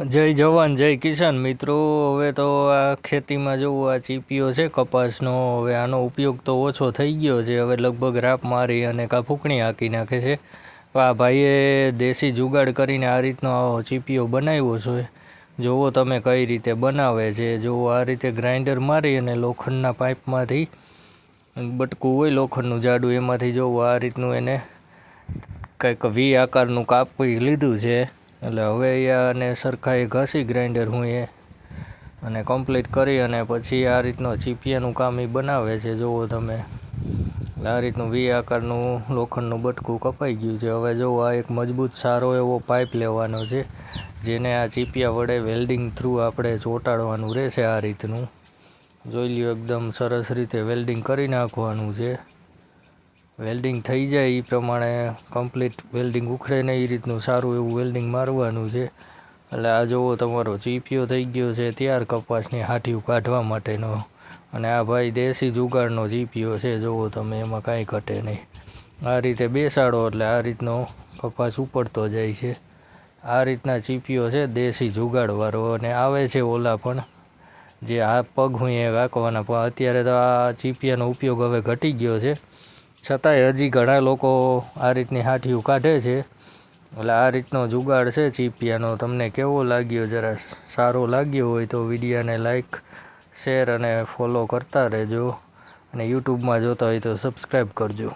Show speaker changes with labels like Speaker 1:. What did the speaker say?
Speaker 1: જય જવાન, જય કિસાન. મિત્રો, હવે તો આ ખેતીમાં જોવું આ ચીપીઓ છે કપાસનો, હવે આનો ઉપયોગ તો ઓછો થઈ ગયો છે. હવે લગભગ રાપ મારી અને કા ફૂંકણી હાંકી નાખે છે. આ ભાઈએ દેશી જુગાડ કરીને આ રીતનો ચીપીઓ બનાવ્યો છે. જોવો તમે કઈ રીતે બનાવે છે. જોવો, આ રીતે ગ્રાઇન્ડર મારી અને લોખંડના પાઇપમાંથી, બટકું હોય લોખંડનું જાડું, એમાંથી જોવો, આ રીતનું એને કંઈક વી આકારનું કાપી લીધું છે. એટલે હવે અને એ ઘસી ગ્રાઇન્ડર હું એ અને કમ્પ્લીટ કરી અને પછી આ રીતનો ચીપિયાનું કામ એ બનાવે છે. જુઓ તમે. એટલે આ રીતનું વી આકારનું લોખંડનું બટકું કપાઈ ગયું છે. હવે જુઓ, આ એક મજબૂત સારો એવો પાઇપ લેવાનો છે, જેને આ ચીપિયા વડે વેલ્ડિંગ થ્રુ આપણે ચોંટાડવાનું રહેશે આ રીતનું. જોઈ લ્યો, એકદમ સરસ રીતે વેલ્ડિંગ કરી નાખવાનું છે. વેલ્ડિંગ થઈ જાય એ પ્રમાણે કમ્પ્લીટ વેલ્ડિંગ ઉખડે ને એ રીતનું સારું એવું વેલ્ડિંગ મારવાનું છે. એટલે આ જુઓ તમારો ચીપિયો થઈ ગયો છે ત્યાર કપાસની હાટીયું કાઢવા માટેનો. અને આ ભાઈ દેશી જુગાડનો ચીપિયો છે જુઓ તમે, એમાં કાંઈ ઘટે નહીં. આ રીતે બેસાડો એટલે આ રીતનો કપાસ ઉપડતો જાય છે. આ રીતના ચીપિયો છે દેશી જુગાડવાળો અને આવે છે ઓલા પણ. જે આ પગ હું એ રાખવાના, પણ અત્યારે તો આ ચીપિયાનો ઉપયોગ હવે ઘટી ગયો છે. છતાંય હજી ઘણા લોકો આ રીતની હાથીઓ કાઢે છે. એટલે આ રીતનો જુગાડ છે ચીપિયાનો. તમને કેવો લાગ્યો? જરા સારો લાગ્યો હોય તો વિડીયાને લાઈક, શેર અને ફોલો કરતા રહેજો. અને યુટ્યુબમાં જોતા હોય તો સબસ્ક્રાઈબ કરજો.